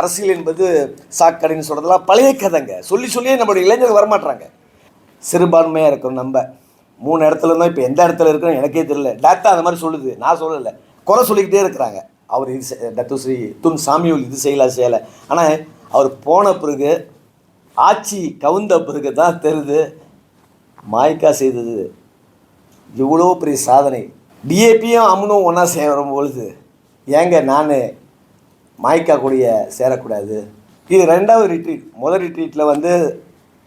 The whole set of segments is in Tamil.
அரசியல் என்பது சாக்கடைன்னு சொல்கிறதெல்லாம் பழைய கதைங்க. சொல்லி சொல்லியே நம்மளுடைய இளைஞர்கள் வரமாட்டாங்க சிறுபான்மையாக இருக்கணும் நம்ம. மூணு இடத்துல இருந்தால் இப்போ எந்த இடத்துல இருக்கிறோம் எனக்கே தெரியல. டாக்டர் அந்த மாதிரி சொல்லுது. நான் சொல்லலை. குறை சொல்லிக்கிட்டே இருக்கிறாங்க. அவர் இது டத்து ஸ்ரீ துன் சாமியூல் இது செய்யலாம் செய்யலை. ஆனால் அவர் போன பிறகு ஆட்சி கவுந்த பிறகு தான் தெரியுது மாய்க்கா செய்தது இவ்வளோ பெரிய சாதனை. டிஏபியும் அம்னும் ஒன்றா சேரும் பொழுது. ஏங்க நான் மாய்க்கா கூடிய சேரக்கூடாது. இது ரெண்டாவது ரிட்ரீட் முதல் ரிட்ரீட்டில் வந்து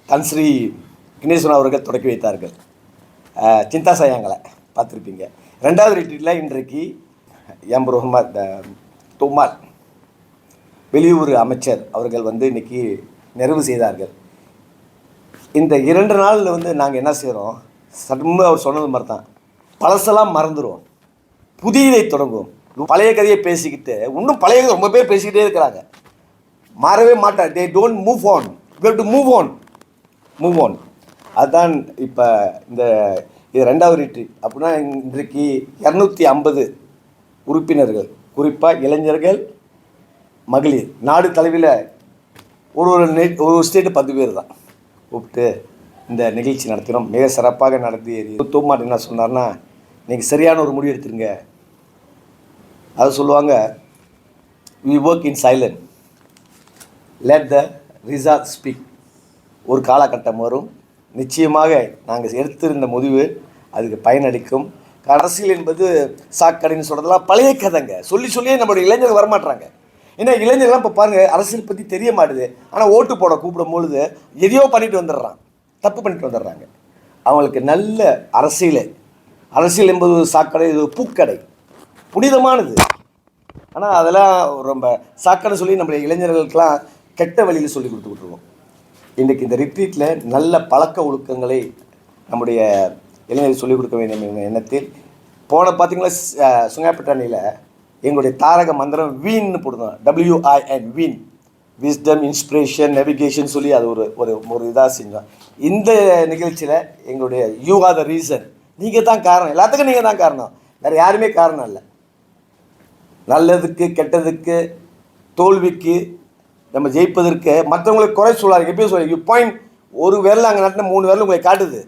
தன்ஸ்ரீ கணேசன் அவர்கள் தொடக்கி வைத்தார்கள். சிந்தா சாயங்களை பார்த்துருப்பீங்க. ரெண்டாவது ரிட்ரீட்டில் இன்றைக்கு எம். முகமது துமால் வெளியூர் அமைச்சர் அவர்கள் வந்து இன்றைக்கி நிறைவு செய்தார்கள். இந்த இரண்டு நாளில் வந்து நாங்கள் என்ன செய்கிறோம் சட்டம் அவர் சொன்னது மாதிரி தான் பழசெல்லாம் மறந்துடுவோம் புதியதை தொடங்குவோம். பழைய கதையை பேசிக்கிட்டு இன்னும் பழைய கதை ரொம்ப பேர் பேசிக்கிட்டே இருக்கிறாங்க. மாறவே மாட்டார் they don't move on to move on move on move on இந்த இது ரெண்டாவது ரிட்ரி அப்படின்னா இன்றைக்கு இரநூத்தி ஐம்பது உறுப்பினர்கள் குறிப்பாக இளைஞர்கள் மகளிர். நாடு தலைவில் ஒரு ஒரு நெ ஒரு ஒரு ஸ்டேட்டு பத்து பேர் தான். கூப்பிட்டு இந்த நிகழ்ச்சி நடத்தினோம். மிக சிறப்பாக நடத்தி தூமாட்டு என்ன சொன்னார்னா நீங்கள் சரியான ஒரு முடிவு எடுத்துருங்க. அது சொல்லுவாங்க we work in silent let the result speak ஒரு காலகட்டம் வரும். நிச்சயமாக நாங்கள் எடுத்திருந்த முடிவு அதுக்கு பயனளிக்கும். அரசியல் என்பது சாக்கடைன்னு சொல்கிறதெல்லாம் பழைய கதைங்க. சொல்லி சொல்லியே நம்மளுடைய இளைஞர்கள் வரமாட்டாங்க ஏன்னா இளைஞர்கள்லாம் இப்போ பாருங்கள் அரசியல் பற்றி தெரிய மாட்டுது. ஆனால் ஓட்டு போட கூப்பிடும் பொழுது எதையோ பண்ணிட்டு வந்துடுறான். தப்பு பண்ணிட்டு வந்துடுறாங்க. அவங்களுக்கு நல்ல அரசியல். அரசியல் என்பது ஒரு சாக்கடை இது ஒரு பூக்கடை. புனிதமானது. ஆனால் அதெல்லாம் ரொம்ப சாக்கடை சொல்லி நம்முடைய இளைஞர்களுக்கெல்லாம் கெட்ட வழியில் சொல்லி கொடுத்துக்கிட்டு இருக்கோம் இன்றைக்கு இந்த ரிட்ரீட்டில் நல்ல பழக்க ஒழுக்கங்களை நம்முடைய இளைஞர்கள் சொல்லிக் கொடுக்க வேண்டும் என்ற எண்ணத்தில் போன பார்த்தீங்களா சுங்காப்பட்டாணியில் எங்களுடைய தாரக மந்திரம் வீன்னு போடுறோம் W I N win wisdom inspiration navigation சொல்லி அது ஒரு ஒரு ஒரு இதாக செஞ்சோம் இந்த நிகழ்ச்சியில் எங்களுடைய யூ ஆர் த ரீசன் நீங்கள் தான் காரணம். எல்லாத்துக்கும் நீங்கள் தான் காரணம். வேறு யாருமே காரணம் இல்லை. நல்லதுக்கு கெட்டதுக்கு தோல்விக்கு நம்ம ஜெயிப்பதற்கு மற்றவங்களுக்கு குறை சொல்லாது எப்பயும் சொல்லி யூ பாயிண்ட் ஒரு விரல் அங்கே நட்டின மூணு விரல் உங்களை காட்டுது.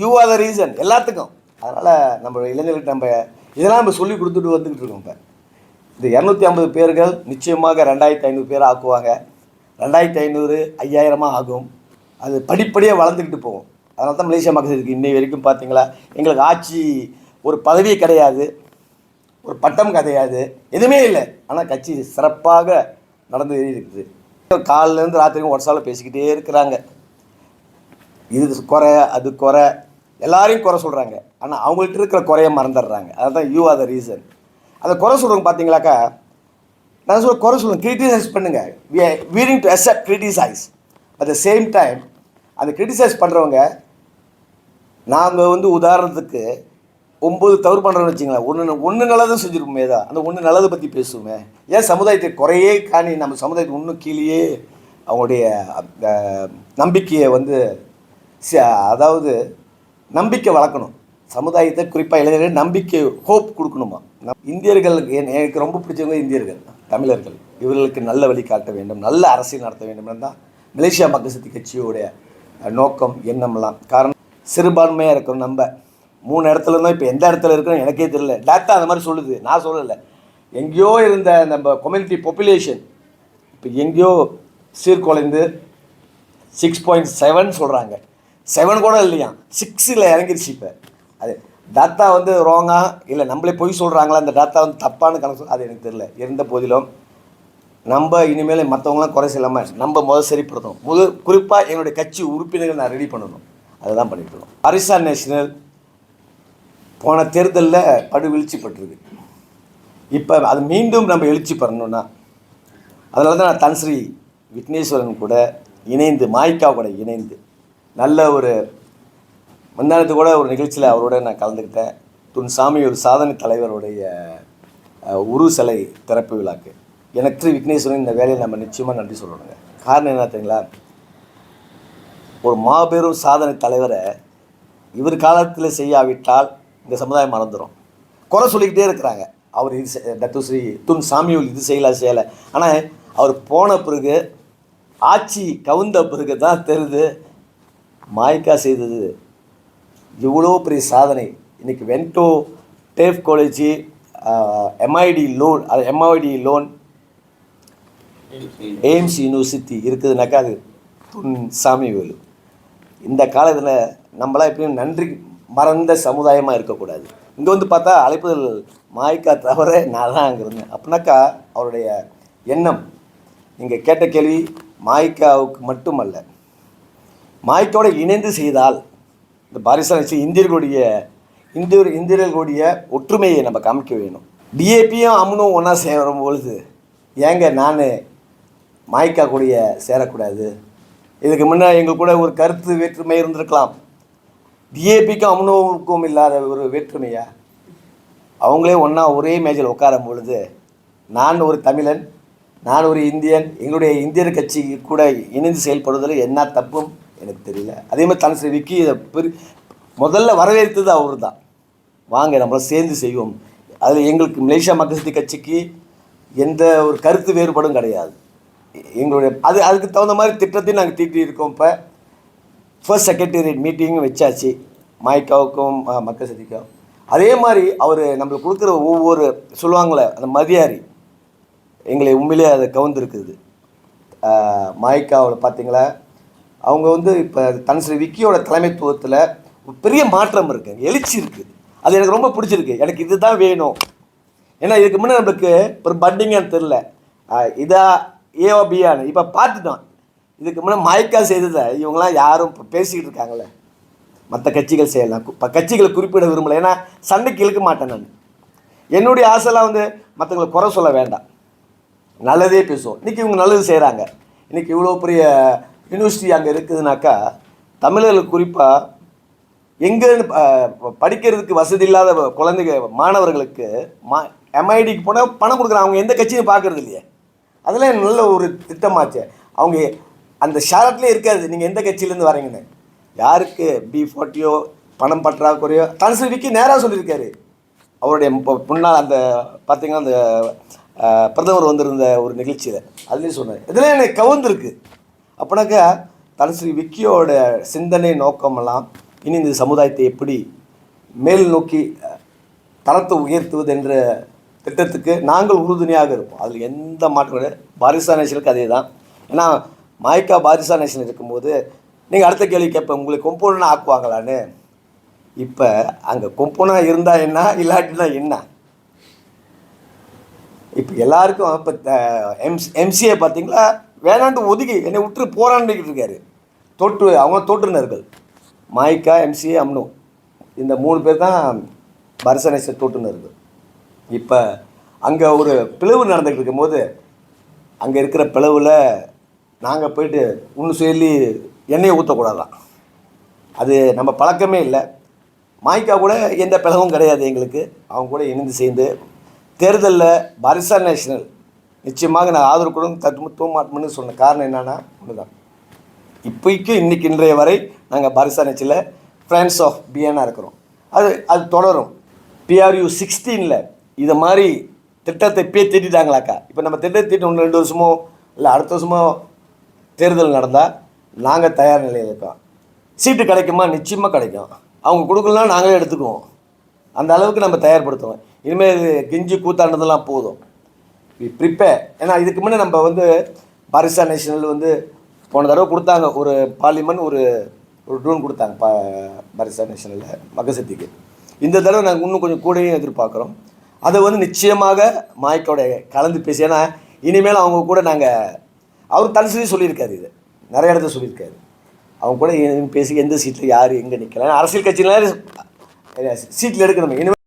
யூ ஆர் த ரீசன் எல்லாத்துக்கும். அதனால் நம்ம இளைஞர்களுக்கு நம்ம இதெல்லாம் நம்ம சொல்லி கொடுத்துட்டு வந்துக்கிட்டு இருக்கோம் இப்போ. இந்த இரநூத்தி ஐம்பது பேர்கள் நிச்சயமாக ரெண்டாயிரத்தி ஐநூறு பேர் ஆக்குவாங்க. ரெண்டாயிரத்தி ஐநூறு ஐயாயிரமாக ஆகும். அது படிப்படியாக வளர்ந்துக்கிட்டு போகும். அதனால தான் மலேசியா மக்கள் இருக்குது இன்னை வரைக்கும் பார்த்தீங்களா? எங்களுக்கு ஆட்சி ஒரு பதவியே கிடையாது. ஒரு பட்டம் கதையாது. எதுவுமே இல்லை. ஆனால் கட்சி சிறப்பாக நடந்து இருக்குது காலிலேருந்து ராத்திரிக்கும் ஒருசால பேசிக்கிட்டே இருக்கிறாங்க. இது குறை அது குறை. எல்லாரையும் குறை சொல்கிறாங்க ஆனால் அவங்கள்ட்ட இருக்கிற குறைய மறந்துடுறாங்க. அதுதான் யூ ஆர் த ரீசன் அந்த குறை சொல்கிறவங்க பார்த்தீங்களாக்கா நான் சொல்ல குறை சொல்லுங்க. கிரிட்டிசைஸ் பண்ணுங்க. Needing to accept criticise at the same time அந்த கிரிட்டிசைஸ் பண்ணுறவங்க நாங்கள் வந்து உதாரணத்துக்கு ஒம்பது தவறு பண்ணுறோன்னு வச்சுங்களேன் ஒன்று ஒன்று நல்லதும் செஞ்சுருப்போமே தான் அந்த ஒன்று நல்லதை பற்றி பேசுவோமே. ஏன் சமுதாயத்தை குறையே காணி நம்ம சமுதாயத்தை இன்னும் கீழேயே அவங்களுடைய நம்பிக்கையை வந்து அதாவது நம்பிக்கை வளர்க்கணும். சமுதாயத்தை குறிப்பாக இளைஞர்கள் நம்பிக்கை ஹோப் கொடுக்கணுமா? நம் இந்தியர்களுக்கு எனக்கு ரொம்ப பிடிச்சவங்க இந்தியர்கள் தமிழர்கள். இவர்களுக்கு நல்ல வழி காட்ட வேண்டும் நல்ல அரசியல் நடத்த வேண்டும் தான் மலேசியா மக்கள் சக்தி கட்சியோடைய நோக்கம் எண்ணம்லாம் காரணம் சிறுபான்மையாக இருக்கிறோம் நம்ம மூணு இடத்துல இருந்தோம் இப்போ எந்த இடத்துல இருக்கிறோம் எனக்கே தெரியல. டேட்டா அந்த மாதிரி சொல்லுது. நான் சொல்லலை. எங்கேயோ இருந்த நம்ம கம்யூனிட்டி பாப்புலேஷன் இப்போ எங்கேயோ சீர்குலைந்து சிக்ஸ் பாயிண்ட் செவன் சொல்கிறாங்க செவன் கூட இல்லையா? சிக்ஸில் இறங்கிருச்சு இப்போ. அது டாட்டா வந்து ரோங்கா இல்லை நம்மளே பொய் சொல்கிறாங்களா அந்த டாட்டா வந்து தப்பான கணக்கு அது எனக்கு தெரியல. இருந்த போதிலும் நம்ம இனிமேல் மற்றவங்களாம் குறை சொல்லாமல் நம்ம முதல் சரிப்படுத்தணும். முதல் குறிப்பாக என்னுடைய கட்சி உறுப்பினர்கள் நான் ரெடி பண்ணணும். அதுதான் பண்ணிட்டு இருக்கோம். அரிசா நேஷனல் போன தேர்தலில் படு வீழ்ச்சி பட்டிருக்கு இப்போ அது மீண்டும் நம்ம எழுச்சி பெறணும்னா அதனால தான் நான் தன்ஸ்ரீ விக்னேஸ்வரன் கூட இணைந்து மாய்க்கா கூட இணைந்து நல்ல ஒரு முந்தானத்து கூட ஒரு நிகழ்ச்சியில் அவரோட நான் கலந்துக்கிட்டேன். துன் சாமி ஒரு சாதனை தலைவருடைய உரு சிலை திறப்பு விழாக்கு. எனக்கு திரு விக்னேஸ்வரன் இந்த வேலையை நம்ம நிச்சயமாக நன்றி சொல்லணுங்க. காரணம் என்ன தெரியுங்களா? ஒரு மாபெரும் சாதனை தலைவரை இவர் காலத்தில் செய்யாவிட்டால் இந்த சமுதாயம் மறந்துடும் குறை சொல்லிக்கிட்டே இருக்கிறாங்க. அவர் இது டத்து ஸ்ரீ துன் சாமியூல் இது செய்யலை செய்யலை. ஆனால் அவர் போன பிறகு ஆட்சி கவுந்த பிறகு தான் தெரியுது மாய்க்கா செய்தது இவ்வளோ பெரிய சாதனை. இன்றைக்கி வென்டோ டேஃப் காலேஜ் எம்ஐடி லோன் அது எம்ஐடி லோன் எய்ம்ஸ் யூனிவர்சிட்டி இருக்குதுனாக்கா அது துன் சாமி வேலு இந்த காலத்தில் நம்மளாம் எப்பயும் நன்றி மறந்த சமுதாயமாக இருக்கக்கூடாது. இங்கே வந்து பார்த்தா அழைப்புதல் மாய்க்கா தவிர நான் தான் அங்கே இருந்தேன். அப்படின்னாக்கா அவருடைய எண்ணம் நீங்கள் கேட்ட கேள்வி மாய்க்காவுக்கு மட்டுமல்ல மாய்க்கோடு இணைந்து செய்தால் இந்த பாரிசாலி இந்தியர்களுடைய இந்தியர் இந்தியர்களுடைய ஒற்றுமையை நம்ம காமிக்க வேணும். டிஏபியும் அம்னும் ஒன்றா சேரும் பொழுது ஏங்க நான் மாய்க்கா கூடிய சேரக்கூடாது? இதுக்கு முன்னே எங்கள் கூட ஒரு கருத்து வேற்றுமை இருந்திருக்கலாம். டிஏபிக்கும் அம்னோவுக்கும் இல்லாத ஒரு வேற்றுமையா? அவங்களே ஒன்றா ஒரே மேஜில் உட்காரும் பொழுது நான் ஒரு தமிழன் நான் ஒரு இந்தியன் எங்களுடைய இந்தியர் கட்சி கூட இணைந்து செயல்படுவதில் என்ன தப்பும் எனக்கு தெரியல. அதே மாதிரி தன் விக்கி இதை பெரு முதல்ல வரவேற்றது அவர் தான் வாங்க நம்மளை சேர்ந்து செய்வோம். அதில் எங்களுக்கு மலேசியா மக்கள் கட்சிக்கு எந்த ஒரு கருத்து வேறுபாடும் கிடையாது. எங்களுடைய அது அதுக்கு தகுந்த மாதிரி திட்டத்தையும் நாங்கள் தீட்டி இருக்கோம் இப்போ. ஃபர்ஸ்ட் செக்ரட்டேரியட் மீட்டிங்கும் வச்சாச்சு மாய்க்காவுக்கும் மக்கள் சக்திக்கும் அதே மாதிரி அவர் நம்மளுக்கு கொடுக்குற ஒவ்வொரு சொல்லுவாங்களே அந்த மதியாரி எங்களை உண்மையிலே அதை கவுந்திருக்குது மாய்க்காவில் பார்த்தீங்களா? அவங்க வந்து இப்போ தனுஸ்ரீ விக்கியோட தலைமைத்துவத்தில் பெரிய மாற்றம் இருக்குது எழுச்சி இருக்குது அது எனக்கு ரொம்ப பிடிச்சிருக்கு. எனக்கு இதுதான் வேணும். ஏன்னா இதுக்கு முன்னே நம்மளுக்கு ஒரு பண்டிங்கன்னு தெரில இதா ஏஓபியான்னு இப்போ பார்த்துட்டோம். இதுக்கு முன்னே மயக்கா செய்ததை இவங்களாம் யாரும் இப்போ பேசிக்கிட்டு இருக்காங்களே மற்ற கட்சிகள் செய்யலாம். இப்போ கட்சிகளை குறிப்பிட விரும்பலை. ஏன்னா சண்டைக்கு இழுக்க மாட்டேன் நான். என்னுடைய ஆசைலாம் வந்து மற்றவங்களை குறை சொல்ல வேண்டாம். நல்லதே பேசுவோம். இன்றைக்கி இவங்க நல்லது செய்கிறாங்க இன்றைக்கி இவ்வளோ பெரிய யூனிவர்சிட்டி அங்கே இருக்குதுனாக்கா தமிழர்கள் குறிப்பாக எங்கே படிக்கிறதுக்கு வசதி இல்லாத குழந்தைங்க மாணவர்களுக்கு மா எம்ஐடிக்கு போனால் பணம் கொடுக்குறாங்க. அவங்க எந்த கட்சியும் பார்க்கறது இல்லையே. அதெல்லாம் நல்ல ஒரு திட்டமாச்சு. அவங்க அந்த ஷார்ட்லேயே இருக்காது. நீங்கள் எந்த கட்சியிலேருந்து வரீங்கன்னு. யாருக்கு பி ஃபார்ட்டியோ பணம் பற்றாக்குறையோ தனுசு விக்கி நேராக சொல்லியிருக்காரு. அவருடைய முன்னால் அந்த பார்த்தீங்கன்னா அந்த பிரதமர் வந்திருந்த ஒரு நிகழ்ச்சியில். அதுலேயும் சொன்னார். இதில் எனக்கு கவுந்திருக்கு அப்படின்னாக்கா தனுஸ்ரீ விக்கியோட சிந்தனை நோக்கமெல்லாம் இனி இந்த சமுதாயத்தை எப்படி மேல் நோக்கி தரத்தை உயர்த்துவது என்ற திட்டத்துக்கு நாங்கள் உறுதுணையாக இருப்போம். அதில் எந்த மாற்றம் கிடையாது பாரிசா நேஷனுக்கு அதே தான் ஏன்னா மாய்க்கா பாரிசா நேஷன் இருக்கும்போது நீங்கள் அடுத்த கேள்வி கேட்பேன் உங்களுக்கு கொம்போனாக ஆக்குவாங்களான்னு? இப்போ அங்கே கொம்போனாக இருந்தால் என்ன இல்லாட்டினா என்ன? இப்போ எல்லாருக்கும் இப்போ எம்ஸ் எம்சிஏ பார்த்தீங்களா வேணான்ட்டு ஒதுக்கி என்னை விட்டு போராண்டிக்கிட்டு இருக்காரு. தோற்று அவங்க தோற்றுனர்கள். மாய்க்கா எம்சிஏ அம்னு. இந்த மூணு பேர் தான் பரசனேச தோற்றுனர்கள். இப்போ அங்கே ஒரு பிளவு நடந்துகிட்டு இருக்கும்போது அங்கே இருக்கிற பிளவில் நாங்கள் போயிட்டு ஒன்று சொல்லி எண்ணெயை ஊற்றக்கூடாதான் அது நம்ம பழக்கமே இல்லை. மாய்க்கா கூட எந்த பிளவும் கிடையாது எங்களுக்கு. அவங்க கூட இணைந்து சேர்ந்து தேர்தலில் பரிசா நேஷனல் நிச்சயமாக நான் ஆதரவு கூட தட்டு தூ மாட்டோம்னு சொன்ன காரணம் என்னென்னா ஒன்று தான் இப்போக்கு இன்னைக்கு இன்றைய வரை நாங்கள் பரிசா நேச்சில் ஃப்ரெண்ட்ஸ் ஆஃப் பிஎன்னாக இருக்கிறோம். அது அது தொடரும். பிஆர்யூ சிக்ஸ்டீனில் இதை மாதிரி திட்டத்தை இப்பயே திட்டாங்களாக்கா இப்போ நம்ம திட்டத்தை திட்டம் ஒன்று ரெண்டு வருஷமோ இல்லை அடுத்த வருஷமோ தேர்தல் நடந்தால் நாங்கள் தயார் நிலையில் இருக்கோம். சீட்டு கிடைக்குமா? நிச்சயமாக கிடைக்கும். அவங்க கொடுக்கலாம் நாங்களே எடுத்துக்குவோம். அந்த அளவுக்கு நம்ம தயார்படுத்துவோம். இனிமேல் இது கெஞ்சி கூத்தாண்டதெல்லாம் போதும். ப்ரிப்பேர் ஏன்னா இதுக்கு முன்னே நம்ம வந்து பாரிசா நேஷனல் வந்து போன தடவை கொடுத்தாங்க. ஒரு பார்லிமெண்ட் ஒரு ஒரு ட்ரோன் கொடுத்தாங்க பா பாரிசா நேஷனலில் மகசக்திக்கு இந்த தடவை நாங்கள் இன்னும் கொஞ்சம் கூடயும் எதிர்பார்க்குறோம். அதை வந்து நிச்சயமாக மாய்க்கோட கலந்து பேசி ஏன்னா இனிமேல் அவங்க கூட நாங்கள் அவர் தனுசரி சொல்லியிருக்காரு இது. நிறைய இடத்துல சொல்லியிருக்காரு. அவங்க கூட பேசி எந்த சீட்டில் யார் எங்கே நிற்கலாம் அரசியல் கட்சியினால சீட்டில் எடுக்கணும். இனிமேல்